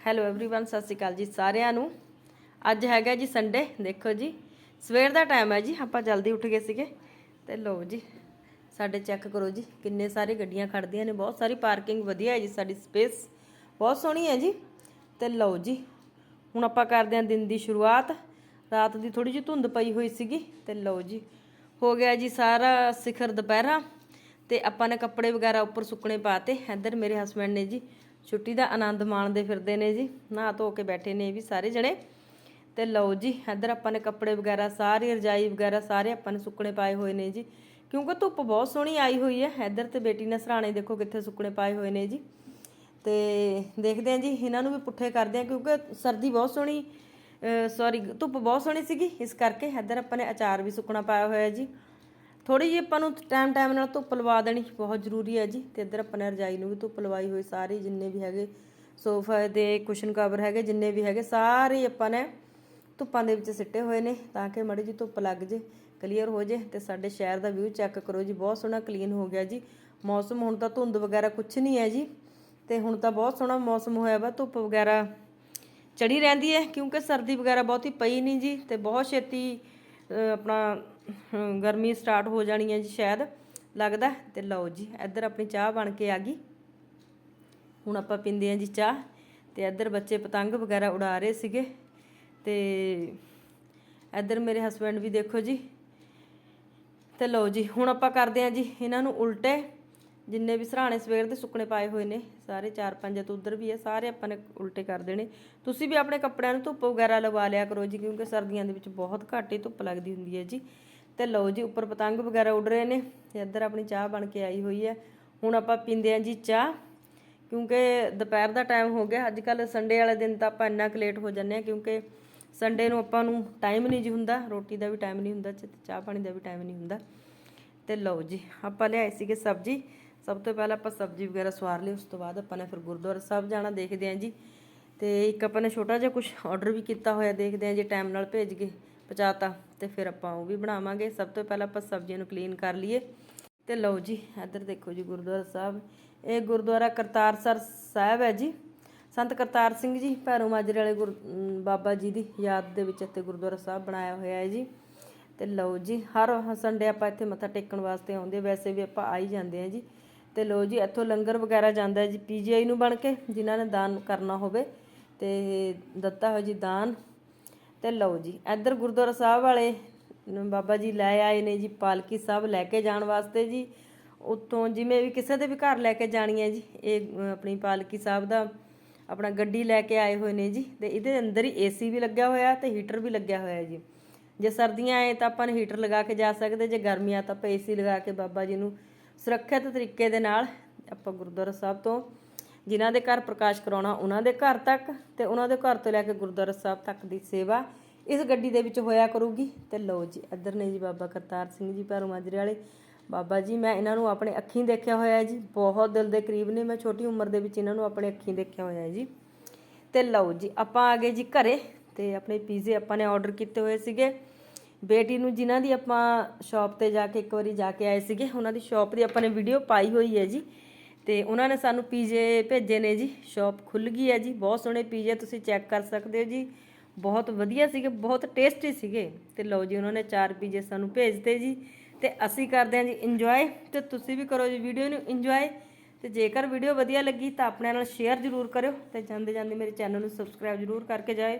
Hello everyone ਸਤਿ ਸ਼੍ਰੀ ਅਕਾਲ ਜੀ ਸਾਰਿਆਂ ਨੂੰ ਅੱਜ ਹੈਗਾ ਜੀ ਸੰਡੇ ਦੇਖੋ ਜੀ ਸਵੇਰ ਦਾ ਟਾਈਮ ਹੈ ਜੀ ਆਪਾਂ ਜਲਦੀ ਉੱਠ ਗਏ ਸੀਗੇ ਤੇ ਲਓ ਜੀ ਸਾਡੇ ਚੈੱਕ ਕਰੋ ਜੀ ਕਿੰਨੇ ਸਾਰੇ ਗੱਡੀਆਂ ਖੜਦੀਆਂ ਨੇ ਬਹੁਤ ਸਾਰੀ ਪਾਰਕਿੰਗ ਵਧੀਆ ਹੈ ਜੀ ਸਾਡੀ ਸਪੇਸ ਬਹੁਤ ਸੋਹਣੀ ਹੈ ਜੀ ਤੇ ਲਓ ਜੀ ਹੁਣ ਆਪਾਂ ਕਰਦੇ ਹਾਂ ਦਿਨ ਦੀ ਸ਼ੁਰੂਆਤ ਰਾਤ ਦੀ ਥੋੜੀ ਜਿਹੀ ਧੁੰਦ ਪਈ ਹੋਈ ਸੀਗੀ ਤੇ ਲਓ ਜੀ ਹੋ ਗਿਆ ਜੀ ਸਾਰਾ ਸਿਖਰ ਦੁਪਹਿਰਾ ਤੇ ਆਪਾਂ ਨੇ ਕੱਪੜੇ ਵਗੈਰਾ ਉੱਪਰ ਸੁੱਕਣੇ ਪਾਤੇ ਇੱਧਰ ਮੇਰੇ ਹਸਬੰਡ ਨੇ ਜੀ ਛੁੱਟੀ ਦਾ ਆਨੰਦ ਮਾਣਦੇ ਫਿਰਦੇ ਨੇ ਜੀ, ਨਹਾ ਧੋ ਕੇ ਬੈਠੇ ਨੇ ਵੀ ਸਾਰੇ ਜਣੇ। ਤੇ ਲਓ ਜੀ, ਇੱਧਰ ਆਪਾਂ ਨੇ ਕੱਪੜੇ ਵਗੈਰਾ, ਸਾਰੀ ਰਜਾਈ ਵਗੈਰਾ ਸਾਰੇ ਆਪਾਂ ਨੇ ਸੁੱਕਣੇ ਪਾਏ ਹੋਏ ਨੇ ਜੀ। ਕਿਉਂਕਿ ਧੁੱਪ ਬਹੁਤ ਸੋਹਣੀ ਆਈ ਹੋਈ ਹੈ, ਇੱਧਰ ਤੇ ਬੇਟੀ ਨੇ ਸਰਾਣੇ ਦੇਖੋ ਕਿੱਥੇ ਸੁੱਕਣੇ ਪਾਏ ਹੋਏ ਨੇ ਜੀ। ਤੇ ਦੇਖਦੇ ਹਾਂ ਜੀ, ਇਹਨਾਂ ਨੂੰ ਵੀ ਪੁੱਠੇ ਕਰਦੇ ਹਾਂ ਕਿਉਂਕਿ ਸਰਦੀ ਬਹੁਤ ਸੋਹਣੀ ਸੌਰੀ ਧੁੱਪ ਬਹੁਤ ਸੋਹਣੀ ਸੀਗੀ, ਇਸ ਕਰਕੇ ਇੱਧਰ ਆਪਾਂ ਨੇ ਅਚਾਰ ਵੀ ਸੁੱਕਣਾ ਪਾਇਆ ਹੋਇਆ ਜੀ। ਥੋੜੀ ਜਿਹੀ ਆਪਾਂ ਨੂੰ ਟਾਈਮ ਟਾਈਮ ਨਾਲ ਧੁੱਪ ਲਵਾ ਦੇਣੀ ਬਹੁਤ ਜ਼ਰੂਰੀ ਹੈ ਜੀ ਤੇ ਇੱਧਰ ਆਪਾਂ ਨੇ ਰਜਾਈ ਨੂੰ ਵੀ ਧੁੱਪ ਲਵਾਈ ਹੋਈ ਸਾਰੀ, ਜਿੰਨੇ ਵੀ ਹੈਗੇ ਸੋਫਾ ਦੇ ਕੁਸ਼ਨ ਕਵਰ ਹੈਗੇ, ਜਿੰਨੇ ਵੀ ਹੈਗੇ, ਸਾਰੇ ਆਪਾਂ ਨੇ ਧੁੱਪਾਂ ਦੇ ਵਿੱਚ ਸਿੱਟੇ ਹੋਏ ਨੇ ਤਾਂ ਕਿ ਮੜੀ ਜੀ ਧੁੱਪ ਲੱਗ ਜੇ ਕਲੀਅਰ ਹੋ ਜੇ ਤੇ ਸਾਡੇ ਸ਼ਹਿਰ ਦਾ ਵਿਊ ਚੈੱਕ ਕਰੋ ਜੀ, ਬਹੁਤ ਸੋਹਣਾ ਕਲੀਨ ਹੋ ਗਿਆ ਜੀ। ਮੌਸਮ ਹੁਣ ਤਾਂ ਧੁੰਦ ਵਗੈਰਾ ਕੁਝ ਨਹੀਂ ਹੈ ਜੀ ਤੇ ਹੁਣ ਤਾਂ ਬਹੁਤ ਸੋਹਣਾ ਮੌਸਮ ਹੋਇਆ ਵਾ, ਧੁੱਪ ਵਗੈਰਾ ਚੜੀ ਰਹਿੰਦੀ ਹੈ ਕਿਉਂਕਿ ਸਰਦੀ ਵਗੈਰਾ ਬਹੁਤੀ ਪਈ ਨਹੀਂ ਜੀ ਤੇ ਬਹੁਤ ਛੇਤੀ ਆਪਣਾ ਗਰਮੀ ਸਟਾਰਟ ਹੋ ਜਾਣੀ ਹੈ ਜੀ ਸ਼ਾਇਦ। ਲੱਗਦਾ ਤੇ ਲਓ ਜੀ, ਇੱਧਰ ਆਪਣੀ ਚਾਹ ਬਣ ਕੇ ਆ ਗਈ। ਹੁਣ ਆਪਾਂ ਪੀਂਦੇ ਹਾਂ ਜੀ ਚਾਹ। ਤੇ ਇੱਧਰ ਬੱਚੇ ਪਤੰਗ ਵਗੈਰਾ ਉਡਾ ਰਹੇ ਸੀਗੇ। ਤੇ ਇੱਧਰ ਮੇਰੇ ਹਸਬੰਡ ਵੀ ਦੇਖੋ ਜੀ। ਤੇ ਲਓ ਜੀ, ਹੁਣ ਆਪਾਂ ਕਰਦੇ ਹਾਂ ਜੀ ਇਹਨਾਂ ਨੂੰ ਉਲਟੇ। ਜਿੰਨੇ ਵੀ ਸਰਾਣੇ ਸਵੇਰ ਦੇ ਸੁੱਕਣੇ ਪਾਏ ਹੋਏ ਨੇ, ਸਾਰੇ ਚਾਰ ਪੰਜ ਤੇ ਉਧਰ ਵੀ ਹੈ ਸਾਰੇ ਆਪਾਂ ਨੇ ਉਲਟੇ ਕਰ ਦੇਣੇ। ਤੁਸੀਂ ਵੀ ਆਪਣੇ ਕੱਪੜਿਆਂ ਨੂੰ ਧੁੱਪ ਵਗੈਰਾ ਲਵਾ ਲਿਆ ਕਰੋ ਜੀ, ਕਿਉਂਕਿ ਸਰਦੀਆਂ ਦੇ ਵਿੱਚ ਬਹੁਤ ਘੱਟ ਹੀ ਧੁੱਪ ਲੱਗਦੀ ਹੁੰਦੀ ਹੈ ਜੀ। ਤੇ ਲਓ ਜੀ, ਉੱਪਰ ਪਤੰਗ ਵਗੈਰਾ ਉੱਡ ਰਹੇ ਨੇ, ਤੇ ਇੱਧਰ ਆਪਣੀ ਚਾਹ ਬਣ ਕੇ ਆਈ ਹੋਈ ਹੈ। ਹੁਣ ਆਪਾਂ ਪੀਂਦੇ ਹਾਂ ਜੀ ਚਾਹ, ਕਿਉਂਕਿ ਦੁਪਹਿਰ ਦਾ ਟਾਈਮ ਹੋ ਗਿਆ। ਅੱਜ ਕੱਲ ਸੰਡੇ ਵਾਲੇ ਦਿਨ ਤਾਂ ਆਪਾਂ ਇੰਨਾ ਕੁ ਲੇਟ ਹੋ ਜਾਂਦੇ ਆ ਕਿਉਂਕਿ ਸੰਡੇ ਨੂੰ ਆਪਾਂ ਨੂੰ ਟਾਈਮ ਨਹੀਂ ਜੀ ਹੁੰਦਾ, ਰੋਟੀ ਦਾ ਵੀ ਟਾਈਮ ਨਹੀਂ ਹੁੰਦਾ, ਚਾਹ ਪਾਣੀ ਦਾ ਵੀ ਟਾਈਮ ਨਹੀਂ ਹੁੰਦਾ। ਤੇ ਲਓ ਜੀ, ਆਪਾਂ ਲਿਆਏ ਸੀਗੇ ਸਬਜ਼ੀ। ਸਭ ਤੋਂ ਪਹਿਲਾਂ ਆਪਾਂ ਸਬਜ਼ੀ ਵਗੈਰਾ ਸਵਾਰ ਲਈ, ਉਸ ਤੋਂ ਬਾਅਦ ਆਪਾਂ ਨੇ ਫਿਰ ਗੁਰਦੁਆਰਾ ਸਾਹਿਬ ਜਾਣਾ ਦੇਖਦੇ ਆਂ ਜੀ। ਤੇ ਇੱਕ ਆਪਾਂ ਨੇ ਛੋਟਾ ਜਿਹਾ ਕੁਝ ਆਰਡਰ ਵੀ ਕੀਤਾ ਹੋਇਆ ਦੇਖਦੇ ਆਂ ਜੇ ਟਾਈਮ ਨਾਲ ਭੇਜ ਕੇ ਪਹੁੰਚਾਤਾ, ਤੇ ਫਿਰ ਆਪਾਂ ਉਹ ਵੀ ਬਣਾਵਾਂਗੇ। ਸਭ ਤੋਂ ਪਹਿਲਾਂ ਆਪਾਂ ਸਬਜ਼ੀਆਂ ਨੂੰ ਕਲੀਨ ਕਰ ਲਈਏ। ਤੇ ਲਓ ਜੀ, ਇੱਧਰ ਦੇਖੋ ਜੀ ਗੁਰਦੁਆਰਾ ਸਾਹਿਬ। ਇਹ ਗੁਰਦੁਆਰਾ ਕਰਤਾਰਸਰ ਸਾਹਿਬ ਹੈ ਜੀ। ਸੰਤ ਕਰਤਾਰ ਸਿੰਘ ਜੀ, ਭੈਰੋ ਮਾਜਰੇ ਵਾਲੇ ਗੁਰ ਬਾਬਾ ਜੀ ਦੀ ਯਾਦ ਦੇ ਵਿੱਚ ਇੱਥੇ ਗੁਰਦੁਆਰਾ ਸਾਹਿਬ ਬਣਾਇਆ ਹੋਇਆ ਹੈ ਜੀ। ਤੇ ਲਓ ਜੀ, ਹਰ ਸੰਡੇ ਆਪਾਂ ਇੱਥੇ ਮੱਥਾ ਟੇਕਣ ਵਾਸਤੇ ਆਉਂਦੇ ਵੈਸੇ ਵੀ ਆਪਾਂ ਆ ਹੀ ਜਾਂਦੇ ਆ ਜੀ। ਤੇ ਲਓ ਜੀ, ਇੱਥੋਂ ਲੰਗਰ ਵਗੈਰਾ ਜਾਂਦਾ ਹੈ ਜੀ, ਪੀਜੀਆਈ ਨੂੰ ਬਣ ਕੇ, ਜਿਨ੍ਹਾਂ ਨੇ ਦਾਨ ਕਰਨਾ ਹੋਵੇ, ਤੇ ਦਿੱਤਾ ਹੋਇਆ ਜੀ ਦਾਨ। ਤੇ ਲਓ ਜੀ, ਇੱਧਰ ਗੁਰਦੁਆਰਾ ਸਾਹਿਬ ਵਾਲੇ ਬਾਬਾ ਜੀ ਲੈ ਆਏ ਨੇ ਜੀ, ਪਾਲਕੀ ਸਾਹਿਬ ਲੈ ਕੇ ਜਾਣ ਵਾਸਤੇ ਜੀ। ਉੱਥੋਂ ਜਿਵੇਂ ਵੀ ਕਿਸੇ ਦੇ ਵੀ ਘਰ ਲੈ ਕੇ ਜਾਣੀ ਹੈ ਜੀ, ਇਹ ਆਪਣੀ ਪਾਲਕੀ ਸਾਹਿਬ ਦਾ ਆਪਣਾ ਗੱਡੀ ਲੈ ਕੇ ਆਏ ਹੋਏ ਨੇ ਜੀ, ਤੇ ਇਹਦੇ ਅੰਦਰ ਹੀ ਏਸੀ ਵੀ ਲੱਗਿਆ ਹੋਇਆ ਤੇ ਹੀਟਰ ਵੀ ਲੱਗਿਆ ਹੋਇਆ ਜੀ। ਜੇ ਸਰਦੀਆਂ ਆਏ ਤਾਂ ਆਪਾਂ ਨੇ ਹੀਟਰ ਲਗਾ ਕੇ ਜਾ ਸਕਦੇ, ਜੇ ਗਰਮੀਆਂ ਤਾਂ ਆਪਾਂ ਏਸੀ ਲਗਾ ਕੇ ਬਾਬਾ ਜੀ ਨੂੰ ਸੁਰੱਖਿਅਤ ਤਰੀਕੇ ਦੇ ਨਾਲ ਆਪਾਂ ਗੁਰਦੁਆਰਾ ਸਾਹਿਬ ਤੋਂ ਜਿਨ੍ਹਾਂ ਦੇ ਘਰ ਪ੍ਰਕਾਸ਼ ਕਰਾਉਣਾ ਉਹਨਾਂ ਦੇ ਘਰ ਤੱਕ ਤੇ ਉਹਨਾਂ ਦੇ ਘਰ ਤੋਂ ਲੈ ਕੇ ਗੁਰਦੁਆਰਾ ਸਾਹਿਬ ਤੱਕ ਦੀ ਸੇਵਾ ਇਸ ਗੱਡੀ ਦੇ ਵਿੱਚ ਹੋਇਆ ਕਰੂਗੀ। ਤੇ ਲਓ ਜੀ, ਇੱਧਰ ਨੇ ਜੀ ਬਾਬਾ ਕਰਤਾਰ ਸਿੰਘ ਜੀ ਭੈਰੋ ਮਾਜਰੇ ਵਾਲੇ। ਬਾਬਾ ਜੀ, ਮੈਂ ਇਹਨਾਂ ਨੂੰ ਆਪਣੇ ਅੱਖੀਂ ਦੇਖਿਆ ਹੋਇਆ ਜੀ। ਬਹੁਤ ਦਿਲ ਦੇ ਕਰੀਬ ਨੇ, ਮੈਂ ਛੋਟੀ ਉਮਰ ਦੇ ਵਿੱਚ ਇਹਨਾਂ ਨੂੰ ਆਪਣੇ ਅੱਖੀਂ ਦੇਖਿਆ ਹੋਇਆ ਜੀ। ਤੇ ਲਓ ਜੀ, ਆਪਾਂ ਆ ਗਏ ਜੀ ਘਰੇ ਤੇ ਆਪਣੇ ਪੀਜ਼ੇ ਆਪਾਂ ਨੇ ਆਰਡਰ ਕੀਤੇ ਹੋਏ ਸੀਗੇ। ਬੇਟੀ ਨੂੰ ਜਿਨ੍ਹਾਂ ਦੀ ਆਪਾਂ ਸ਼ਾਪ ਤੇ ਜਾ ਕੇ ਇੱਕ ਵਾਰੀ ਜਾ ਕੇ ਆਏ ਸੀਗੇ, ਉਹਨਾਂ ਦੀ ਸ਼ਾਪ ਦੀ ਆਪਾਂ ਨੇ ਵੀਡੀਓ ਪਾਈ ਹੋਈ ਹੈ ਜੀ। ਤੇ ਉਹਨਾਂ ਨੇ ਸਾਨੂੰ ਪੀਜ਼ੇ ਭੇਜੇ ਨੇ ਜੀ। ਸ਼ਾਪ ਖੁੱਲ ਗਈ ਹੈ ਜੀ। ਬਹੁਤ ਸੋਹਣੇ ਪੀਜ਼ੇ ਤੁਸੀਂ ਚੈੱਕ ਕਰ ਸਕਦੇ ਹੋ ਜੀ। ਬਹੁਤ ਵਧੀਆ ਸੀਗੇ, ਬਹੁਤ ਟੇਸਟੀ ਸੀਗੇ। ਤੇ ਲਓ ਜੀ, ਉਹਨਾਂ ਨੇ ਚਾਰ ਪੀਜ਼ੇ ਸਾਨੂੰ ਭੇਜਤੇ ਜੀ। ਤੇ ਅਸੀਂ ਕਰਦੇ ਹਾਂ ਜੀ ਇੰਜੋਏ ਤੇ ਤੁਸੀਂ ਵੀ ਕਰੋ ਜੀ ਵੀਡੀਓ ਨੂੰ ਇੰਜੋਏ ਤੇ ਜੇਕਰ ਵੀਡੀਓ ਵਧੀਆ ਲੱਗੀ ਤਾਂ ਆਪਣੇ ਨਾਲ ਸ਼ੇਅਰ ਜ਼ਰੂਰ ਕਰਿਓ। ਤੇ ਜਾਂਦੇ ਜਾਂਦੇ ਮੇਰੇ ਚੈਨਲ ਨੂੰ ਸਬਸਕ੍ਰਾਈਬ ਜ਼ਰੂਰ ਕਰਕੇ ਜਾਏ